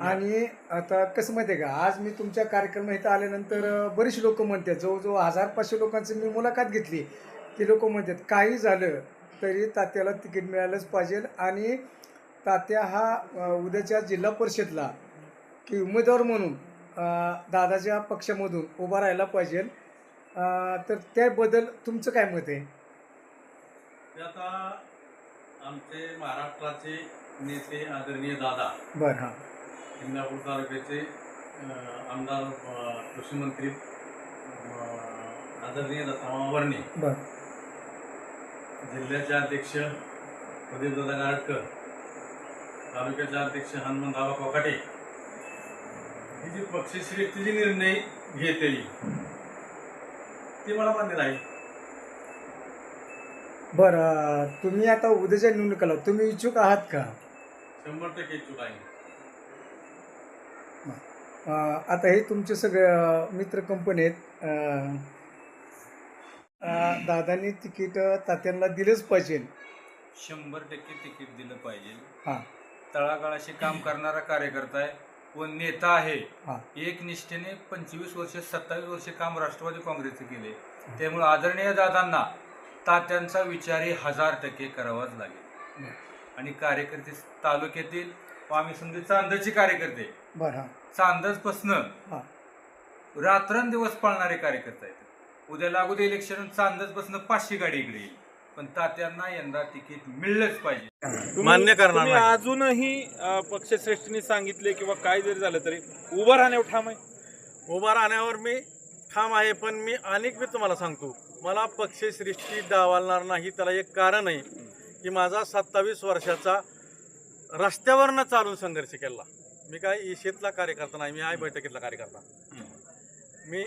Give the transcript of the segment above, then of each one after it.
आणि आता कसं माहिती आहे का? आज मी तुमच्या कार्यक्रम इथं आल्यानंतर बरीच बरीचशी लोक म्हणतात जवळजवळ हजार पाचशे लोकांची मी मुलाखत घेतली. ती लोक म्हणतात काही झालं तरी तात्याला तिकीट मिळालंच पाहिजे आणि तात्या हा उद्याच्या जिल्हा परिषदला की उमेदवार म्हणून दादाच्या पक्षामधून उभा राहायला पाहिजे. तर त्याबद्दल तुमचं काय मत आहे? ते आता आमचे महाराष्ट्राचे नेते आदरणीय दादा बरं हां. इंदापूर तालुक्याचे आमदार अं, कृषी मंत्री अं, आदरणीय दत्तामा वर्णे. बरं. जिल्ह्याचे अध्यक्ष प्रदीपदादा गाडकर तालुक्याचे अध्यक्ष हनुमंतराव कोकाटे ही जी पक्षश्रेष्ठी जी निर्णय घेतली ती मला मान्य नाही. बरं तुम्ही आता उद्याच्या निवडणुकीला तुम्ही इच्छुक आहात का? शंभर टक्के इच्छुक आहे. अं, आता हे तुमचे सगळे मित्र कंपनी आहेत. अं, अं, दादांनी तिकीट तात्यांना दिलंच पाहिजे. शंभर टक्के तिकीट दिलं पाहिजे. हां. तळागाळाशी काम करणारा कार्यकर्ता आहे. व नेता आहे. एक निष्ठेने पंचवीस वर्ष सत्तावीस वर्ष काम राष्ट्रवादी काँग्रेसचे केले. त्यामुळे आदरणीय दादांना तात्यांचा विचारही हजार टक्के करावाच लागेल. आणि कार्यकर्ते तालुक्यातील आम्ही समजा चांदची कार्यकर्ते चांदजपासनं रात्रंदिवस पाळणारे कार्यकर्ते आहेत. उद्या लागू दे इलेक्शन चांदजपासनं पाचशे गाडी इकडे येईल. पण तात्यांना यंदा तिकीट मिळलंच पाहिजे. मान्य करणार नाही. अजूनही अ, पक्षश्रेष्ठीने सांगितले किंवा काय जरी झालं तरी उभं राहण्यावर ठाम आहे? उभा राहण्यावर मी ठाम आहे पण मी अनेक वेळ तुम्हाला सांगतो मला पक्षश्रेष्ठी डावालणार नाही त्याला एक कारण आहे की माझा सत्तावीस वर्षाचा रस्त्यावरनं चालून संघर्ष केला. मी काय इशेतला कार्यकर्ता नाही मी आहे बैठकीतला कार्यकर्ता. मी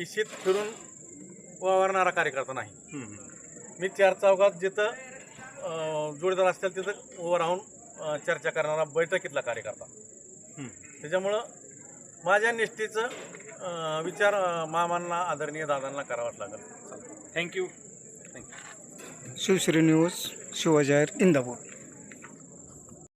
इशेत फिरून वावरणारा कार्यकर्ता नाही. मी चार चौकात जिथं अं, जोडीदार असतील तिथं उभं राहून चर्चा करणारा बैठकीतला कार्यकर्ता. त्याच्यामुळं माझ्या निष्ठेचं विचार मामांना आदरणीय दादांना करावाच लागेल. Thank you Shivshri news Shivjayar Indapur.